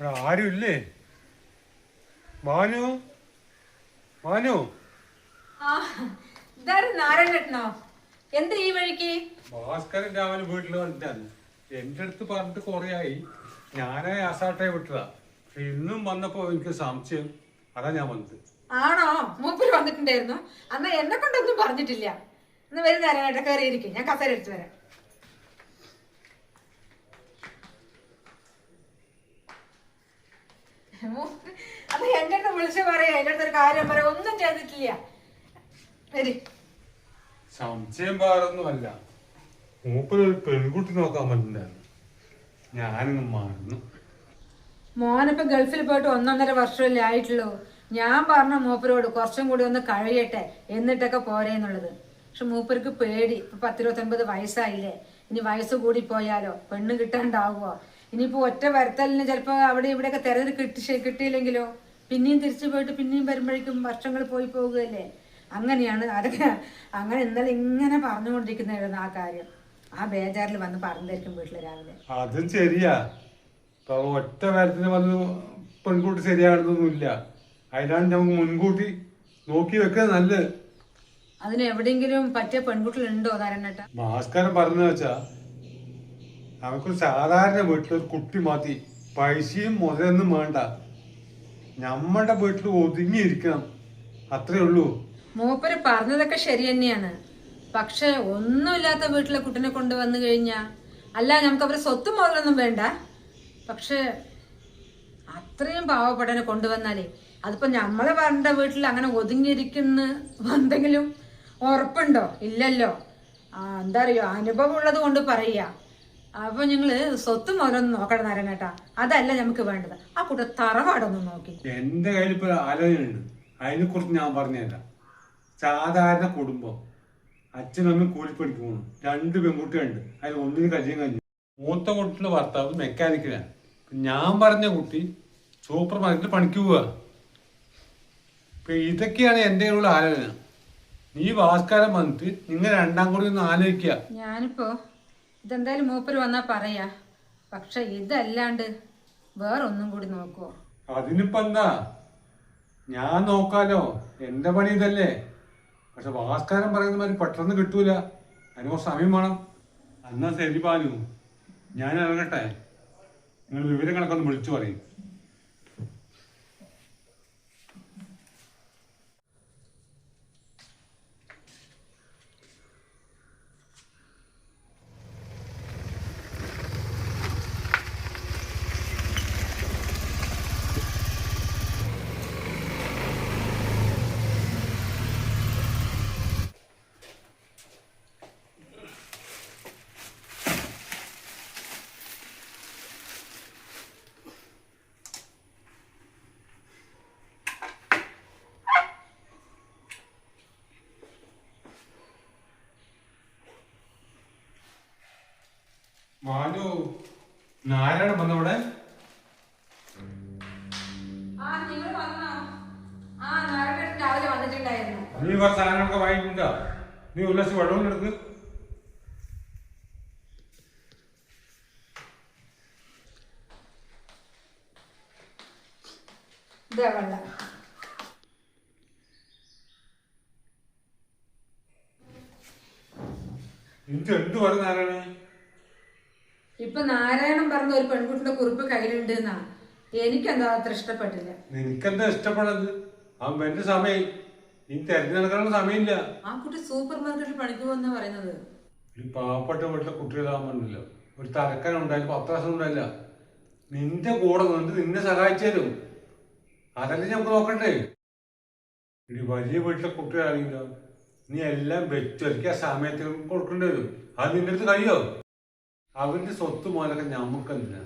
ഇവിടെ ഇല്ലേ മാനു? മാനു? നാരായണനോ എന്ത് ഈ വഴിക്ക്? ഭാസ്കരൻ രാവിലെ വീട്ടിൽ വന്നിട്ടാണ്. എന്റെ അടുത്ത് പറഞ്ഞിട്ട് കൊറേയായി ഞാനേ അസാട്ടെ വിട്ടതാ. ഇന്നും വന്നപ്പോ എനിക്ക് സംശയം. അതാ ഞാൻ വന്നത്. ആണോ? മൂപ്പര് വന്നിട്ടുണ്ടായിരുന്നു. അന്ന് എന്നെ കൊണ്ടൊന്നും പറഞ്ഞിട്ടില്ല. ഇന്ന് വരുന്നേരം നാരായണേട്ട കയറിയിരിക്കും ഞാൻ കസേര എടുത്തു വരാം. അത് എന്റെ അടുത്ത് വിളിച്ച് പറയാ. എന്റെ അടുത്ത് ഒരു കാര്യം പറയാ. ഒന്നും ചെയ്തിട്ടില്ല. വരി. സംശയം പാറൊന്നുമല്ല മൂപ്പര് ഒരു പെൺകുട്ടി നോക്കാൻ പറ്റുന്നുണ്ടായിരുന്നു ഞാനിന്ന് മറന്നു. മോനിപ്പോ ഗൾഫിൽ പോയിട്ട് ഒന്നൊന്നര വർഷമല്ലേ ആയിട്ടുള്ളൂ. ഞാൻ പറഞ്ഞ മൂപ്പരോട് കുറച്ചും കൂടി ഒന്ന് കഴിയട്ടെ എന്നിട്ടൊക്കെ പോരേന്നുള്ളത് പക്ഷെ മൂപ്പർക്ക് പേടി. ഇപ്പൊ പത്തിരുപത്തൊൻപത് വയസ്സായില്ലേ. ഇനി വയസ്സ് കൂടി പോയാലോ പെണ്ണ് കിട്ടാണ്ടാവുമോ ഇനിയിപ്പോ ഒറ്റ വരത്തലിന് ചിലപ്പോ അവിടെ ഇവിടെയൊക്കെ തിരഞ്ഞെടുപ്പ് കിട്ടി കിട്ടിയില്ലെങ്കിലോ? പിന്നെയും തിരിച്ചു പോയിട്ട് പിന്നെയും വരുമ്പോഴേക്കും വർഷങ്ങൾ പോയി പോകുകയല്ലേ? അങ്ങനെയാണ് അതൊക്കെ അങ്ങനെ ഇന്നലെ ഇങ്ങനെ പറഞ്ഞുകൊണ്ടിരിക്കുന്നതായിരുന്നു ആ കാര്യം. ആ ബേജാറിൽ വന്ന് പറഞ്ഞതായിരിക്കും വീട്ടിലെ രാവിലെ. അതും ശരിയാ. ഇപ്പൊ ഒറ്റ കാര്യത്തിന് വന്ന് പെൺകുട്ടി ശരിയാകണമെന്നൊന്നുമില്ല അതിനാണ് നമുക്ക് മുൻകൂട്ടി നോക്കി വെക്കുക നല്ലത്. അതിന് എവിടെയെങ്കിലും പറ്റിയ പെൺകുട്ടികളുണ്ടോ നാരായണേട്ട? നമസ്കാരം പറഞ്ഞു വെച്ചാ നമുക്കൊരു സാധാരണ വീട്ടിലൊരു കുട്ടി മതി. പൈസയും മുതലൊന്നും വേണ്ട. നമ്മുടെ വീട്ടിൽ ഒതുങ്ങിയിരിക്കണം. അത്രേ ഉള്ളൂ. മൂപ്പര് പറഞ്ഞതൊക്കെ ശരി തന്നെയാണ്. പക്ഷെ ഒന്നുമില്ലാത്ത വീട്ടിലെ കുട്ടിനെ കൊണ്ടുവന്നു കഴിഞ്ഞാ അല്ല നമുക്ക് അവരെ സ്വത്ത് മുതലൊന്നും വേണ്ട. പക്ഷെ അത്രയും പാവപ്പെട്ടനെ കൊണ്ടുവന്നാലേ അതിപ്പോ നമ്മളെ പറഞ്ഞ വീട്ടിൽ അങ്ങനെ ഒതുങ്ങിയിരിക്കുന്ന എന്തെങ്കിലും ഉറപ്പുണ്ടോ? ഇല്ലല്ലോ. എന്താ അറിയോ? അനുഭവം ഉള്ളത് കൊണ്ട് പറയാ അപ്പൊ ഞങ്ങൾ സ്വത്തും ഓരോന്ന് നോക്കണം നാരായണേട്ടാ. അതല്ല നമുക്ക് വേണ്ടത്. ആ കുട്ടി തറവാടൊന്നും നോക്കി. എന്റെ കയ്യിൽ ഇപ്പൊ ആലോചനയുണ്ട്. അതിനെ കുറിച്ച് ഞാൻ പറഞ്ഞല്ല സാധാരണ കുടുംബം. അച്ഛനമ്മ കൂലിപ്പണിക്ക് പോകണം രണ്ട് പെൺകുട്ടികളുണ്ട്. അതിൽ ഒന്നിന് കല്യാണം കഴിഞ്ഞു. മൂത്ത കുട്ടിയുടെ ഭർത്താവ് മെക്കാനിക്കലാണ്. ഞാൻ പറഞ്ഞ കുട്ടി സൂപ്പർ മാർക്കറ്റിൽ പണിക്ക് പോവുക ഇപ്പൊ ഇതൊക്കെയാണ് എന്റെ ഉള്ള ആലോചന. നീ ഭാസ്കരം വന്നിട്ട് നിങ്ങൾ രണ്ടാം കൂടി ഒന്ന് ആലോചിക്കുക. ഞാനിപ്പോ ഇതെന്തായാലും മൂപ്പര് വന്നാ പറയാ. പക്ഷെ ഇതല്ലാണ്ട് വേറൊന്നും കൂടി നോക്കുവോ? അതിനിപ്പോ എന്താ ഞാൻ നോക്കാലോ. എന്റെ പണി ഇതല്ലേ. പക്ഷെ ഭാസ്കരൻ പറയുന്ന മാതിരി പെട്ടെന്ന് കിട്ടൂല. അതിന് സമയം വേണം. എന്നാ ശരി പാലു ഞാൻ ഇറങ്ങട്ടെ. നിങ്ങൾ വിവരങ്ങളൊക്കെ ഒന്ന് വിളിച്ചു പറയും. മാലു നാരായണ വന്നവിടെ? നീ കുറച്ച് സാധനങ്ങളൊക്കെ വാങ്ങിയിട്ടുണ്ടോ? നീ ലക്ഷം വെള്ളം എടുക്ക്. വെള്ളം. ഇത് എന്ത് പറഞ്ഞു നാരായണ? ഇപ്പൊ നാരായണൻ പറഞ്ഞ ഒരു പെൺകുട്ടിയുടെ കുറിപ്പ് കയ്യിലുണ്ട് എന്നാ. എനിക്കെന്താ അത്ര ഇഷ്ടപ്പെട്ടില്ല. നിനക്കെന്താ ഇഷ്ടപ്പെടുന്നത് അവൻ എന്റെ സമയം. നീ തെരഞ്ഞെടുക്കാനുള്ള സമയമില്ല. ആ കുട്ടി സൂപ്പർ മാർക്കറ്റിൽ പണിക്ക് പോകുന്ന പറയുന്നത്. ഈ പാവപ്പെട്ട വീട്ടിലെ കുട്ടികളാകുമ്പോണ്ടല്ലോ ഒരു തരക്കൻ ഉണ്ടായാലും പത്രാസം ഉണ്ടായില്ല. നിന്റെ കൂടെ നിന്ന് നിന്നെ സഹായിച്ചു തരും. അതല്ലേ നമുക്ക് നോക്കണ്ടേ? ഇനി വലിയ വീട്ടിലെ കുട്ടികളാണെങ്കിലോ നീ എല്ലാം വെച്ചൊരുക്കി ആ സമയത്തിന് കൊടുക്കേണ്ടി വരും. അത് നിന്റെ അടുത്ത് കഴിയോ? അവന്റെ സ്വത്ത് മോനൊക്കെ നമുക്കെന്തിനാ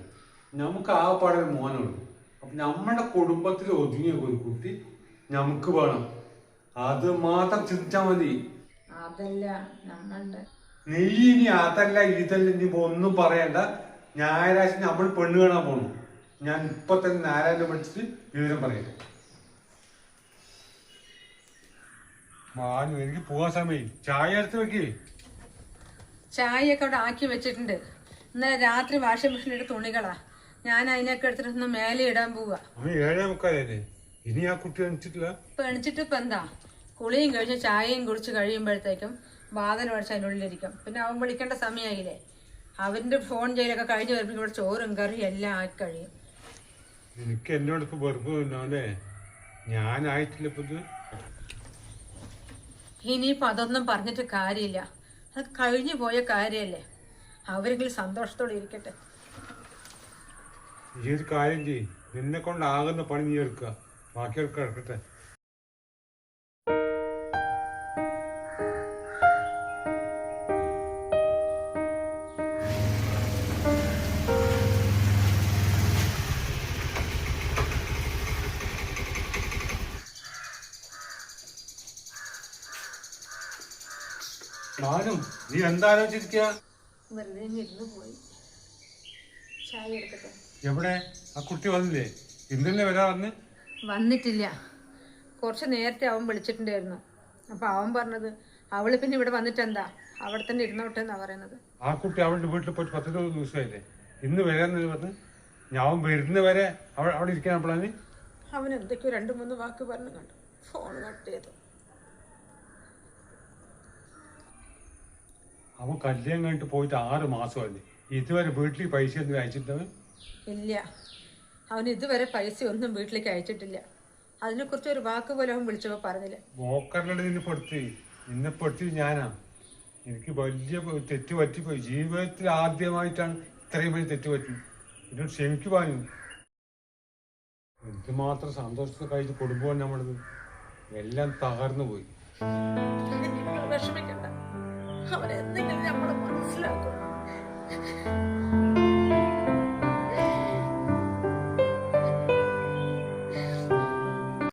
നമുക്ക് ആ പാടെ മോനുള്ളൂ അപ്പൊ നമ്മുടെ കുടുംബത്തിൽ ഒതുങ്ങിയ ഒരു കുട്ടി നമുക്ക് വേണം. അത് മാത്രം ചിന്തിച്ചാൽ മതി. അതല്ല നമ്മളുടെ നീ ഇനി അതല്ല ഇതല്ല ഇനി ഒന്നും പറയണ്ട. ഞായറാഴ്ച നമ്മൾ പെണ്ണ് കാണാൻ പോണു. ഞാൻ ഇപ്പൊ തന്നെ നാരായണ വിളിച്ചിട്ട് വിവരം പറയാം. മാനു എനിക്ക് പോകാൻ സമയം ചായ എടുത്ത് വെക്കേ. ചായയൊക്കെ അവിടെ ആക്കി വെച്ചിട്ടുണ്ട്. ഇന്നലെ രാത്രി വാഷിംഗ് മെഷീനിലിട്ട് തുണികളാ. ഞാൻ അതിനൊക്കെ എടുത്തിട്ടൊന്ന് മേലെ ഇടാൻ പോവാ. ഏഴേ മുക്കാലല്ലേ ഇനി ആ കുട്ടി എണിച്ചിട്ടില്ല? ഇപ്പൊ എണിച്ചിട്ട് ഇപ്പൊ എന്താ? കുളിയും കഴിച്ച് ചായയും കുടിച്ച് കഴിയുമ്പോഴത്തേക്കും വാതന അടിച്ച് അതിനുള്ളിലിരിക്കും പിന്നെ അവൻ വിളിക്കേണ്ട സമയമായില്ലേ അവന്റെ ഫോൺ ചെയ്യലൊക്കെ കഴിഞ്ഞ് വരുമ്പോൾ ഇവിടെ ചോറും കറിയും എല്ലാം ആയി കഴിയും. എനിക്ക് എന്നോട് ഇപ്പൊ ഞാനായിട്ടില്ല ഇപ്പൊ ഇത് ഇനിയിപ്പോൾ അതൊന്നും പറഞ്ഞിട്ട് കാര്യമില്ല. അത് കഴിഞ്ഞു പോയ കാര്യമല്ലേ? അവരെങ്കിലും സന്തോഷത്തോടെ ഇരിക്കട്ടെ. ഈ ഒരു കാര്യം ചെയ്യും. നിന്നെ കൊണ്ടാകുന്ന പണി നീ എടുക്കുക. ബാക്കിയൊക്കെ എടുക്കട്ടെ ഞാനും നീ എന്താലോചിച്ചിരിക്കുക വെറുതെ ഇരുന്ന് പോയി. ചായ എടുക്കട്ടെ? എവിടെ? ആ കുട്ടി വന്നില്ലേ? ഇന്നല്ലേ വരാ വന്ന്? വന്നിട്ടില്ല. കുറച്ച് നേരത്തെ അവൻ വിളിച്ചിട്ടുണ്ടായിരുന്നു. അപ്പൊ അവൻ പറഞ്ഞത് അവൾ പിന്നെ ഇവിടെ വന്നിട്ട് എന്താ അവിടെ തന്നെ ഇരുന്നോട്ടെ എന്നാ പറയുന്നത്. ആ കുട്ടി അവളുടെ വീട്ടിൽ പോയിട്ട് പത്ത് ഇരുപത് ദിവസമായില്ലേ? ഇന്ന് വരാന്ന് പറഞ്ഞ് ഞാൻ വരുന്ന വരെ അവിടെ ഇരിക്കാൻ പ്ലാന് അവൻ എന്തൊക്കെയോ രണ്ട് മൂന്ന് വാക്ക് പറഞ്ഞു കണ്ടു. ഫോൺ കട്ട് ചെയ്തു. അവൻ കല്യാണം കഴിഞ്ഞിട്ട് പോയിട്ട് ആറ് മാസമല്ലേ ഇതുവരെ വീട്ടിൽ പൈസ ഒന്നും അയച്ചിട്ടവൻ ഇല്ല. അവൻ ഇതുവരെ പൈസ ഒന്നും വീട്ടിലേക്ക് അയച്ചിട്ടില്ല. അതിനെക്കുറിച്ച് ഒരു വാക്ക് പോലും അവൻ വിളിച്ചപ്പോൾ പറഞ്ഞില്ല. ബ്രോക്കറിലൂടെ നിന്നെ പെടുത്തി. നിന്നെ പെടുത്തി ഞാനാ. എനിക്ക് വലിയ തെറ്റ് പറ്റിപ്പോയി ജീവിതത്തിൽ ആദ്യമായിട്ടാണ് ഇത്രയും വലിയ തെറ്റ് പറ്റി എന്നോട് ക്ഷമിക്കുവാനും എന്തുമാത്രം സന്തോഷത്തിൽ കഴിച്ച് കുടുംബം നമ്മളത് എല്ലാം തകർന്നു പോയി. അവരെന്തെങ്കിലും നമ്മൾ മനസ്സിലാക്കണം